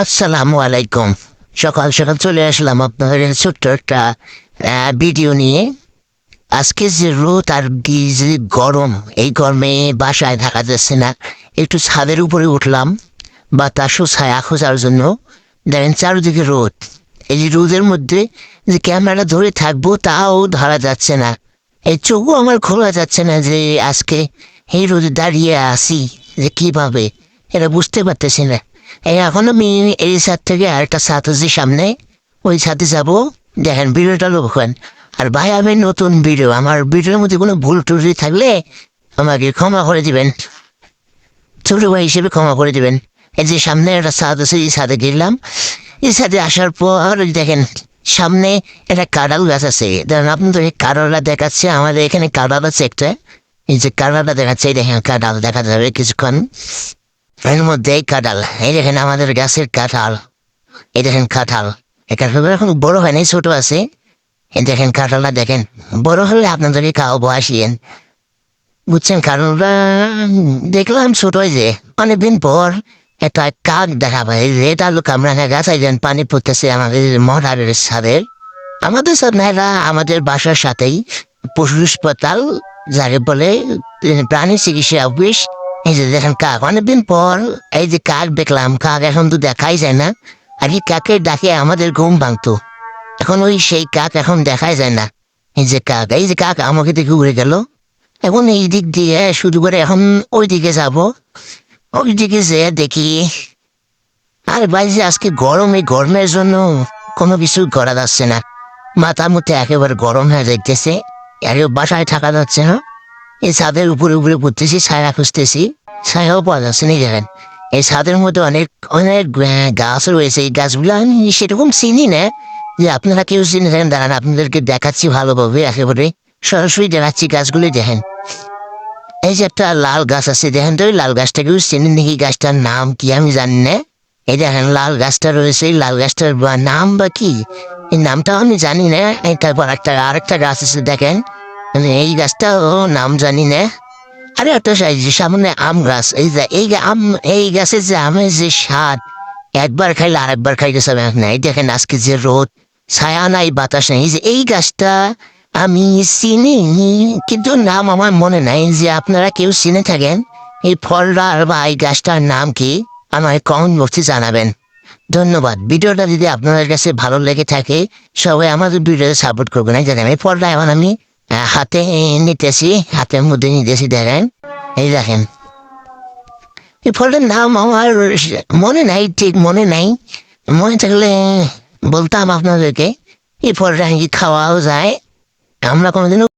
আসসালামু আলাইকুম। সকাল সকাল চলে আসলাম আপনাদের ছোট্ট একটা ভিডিও নিয়ে। আজকে যে রোদ আর যে গরম, এই গরমে বাসায় থাকা যাচ্ছে না। একটু ছাদের উপরে উঠলাম বা বাতাসও ছায়া খোঁজার জন্য। দেখেন চারিদিকে রোদ। এই যে রোদের মধ্যে যে ক্যামেরাটা ধরে থাকব তাও ধরা যাচ্ছে না। এই চোখও আমার খোলা যাচ্ছে না যে আজকে এই রোদে দাঁড়িয়ে আসি যে কীভাবে, এটা বুঝতে পারতেছি না। এখন আমি এই ছাদ থেকে আরেকটা ছাদ হচ্ছে সামনে। ওই ছাদে যাব। দেখেন, ভিডিওটা লক্ষণ আর ভাই, আমি নতুন ভিডিও। আমার ভিডিওর মধ্যে কোনো ভুল টুটি থাকলে আমাকে ক্ষমা করে দিবেন। ছোট ভাই হিসেবে ক্ষমা করে দিবেন। এই যে সামনে একটা ছাদ আছে, এই ছাদে গেলাম। এই ছাদে আসার পর, দেখেন, সামনে একটা কাঁড়াল গাছ আছে। দেখেন আপনাদের এই কাঁড়ালটা দেখাচ্ছে। আমাদের এখানে কাঁড়াল আছে একটা। এই যে কাঁড়ালটা দেখাচ্ছে দেখেন, কাঁড়াল দেখা যাবে কিছুক্ষণ। এর মধ্যে এই কাঁঠাল। এই দেখেন আমাদের গাছের কাঁঠাল। এই দেখেন কাঁঠাল। কাঁঠালগুলো এখন বড় হয় নাই, ছোট আছে। এই দেখেন কাঁঠালটা দেখেন। বড় হলে আপনাদেরকে খাওয়াবো, আসিয়েন। বুঝছেন কাঁঠালটা? দেখলাম ছোট যে, অনেকদিন পর একটা কাক দেখা পাই রেড আলু কামরাঙা গাছ আইলেন, পানি পড়তেছে আমাদের মহারের সাথে। আমাদের সাথে আমাদের বাসার সাথেই পশু হাসপাতাল যাকে বলে, প্রাণী চিকিৎসা অফিস। এই যে দেখেন কাক, অনেকদিন পর এই যে কাক দেখলাম, কাক এখন তো দেখাই যায় না। আগে কাকের ডাকে আমাদের ঘুম ভাঙতো। এখন ওই সেই কাক এখন দেখাই যায় না। এই যে কাক, এই যে কাক আমাকে দেখে উড়ে গেল। এখন এই দিক দিয়ে শুরু করে এখন ওই দিকে যাব। ওই দিকে যে দেখি, আর বাইরে আজকে গরম, এই গরমের জন্য কোনো কিছু করা যাচ্ছে না। মাথার মধ্যে একেবারে গরম হয়ে যাইতেছে। এর বাসায় থাকা যাচ্ছে না এই ছাদের উপরে উপরে পড়তেছি, ছায়া খুঁজতেছি। ছায়াও পাওয়া যাচ্ছে না দেখেন এই ছাদের মধ্যে অনেক অনেক গাছ রয়েছে। এই গাছগুলো আমি সেরকম চিনি না। যে আপনারা কেউ চিনে থাকেন, দাঁড়ান, আপনাদেরকে দেখাচ্ছি ভালোভাবে একেবারে। সরাসরি দেখাচ্ছি গাছগুলি, দেখেন। এই যে একটা লাল গাছ আছে, দেখেন তো লাল গাছটাকেও চিনেন নাকি? গাছটার নাম কি আমি জানি না। এই দেখেন, লাল গাছটা রয়েছে। লাল গাছটার নাম বা কি? এই নামটাও আমি জানি না। তারপর একটা, আরেকটা গাছ আছে, দেখেন। মানে এই গাছটা ও নাম জানি না। আরে একটা সাইজ সামনে আম গাছ, এই যে, এই আম, এই গাছের যে আমের যে স্বাদ, একবার খাইলে আরেকবার খাইতে চাবে না। এই দেখেন আজকে যে রোদ, ছায়া নাই, বাতাস নাই। যে, এই গাছটা আমি চিনি, কিন্তু নাম আমার মনে নাই। যে, আপনারা কেউ চিনে থাকেন, এই ফলটার বা এই গাছটার নাম কি? আমায় কমেন্ট বক্সে জানাবেন। ধন্যবাদ। ভিডিওটা যদি আপনাদের কাছে ভালো লেগে থাকে, সবাই আমাদের ভিডিওতে সাপোর্ট করবেন। দেখেন, এই ফলটা এখন আমি হাতে নিতেছি, হাতের মধ্যে নিতেছি, দেখেন। এই দেখেন। এই ফলটার নাম আমার মনে নাই, ঠিক মনে নাই। মনে থাকলে বলতাম আপনাদেরকে, এই ফলটা খাওয়াও যায়। আমরা কোনোদিনও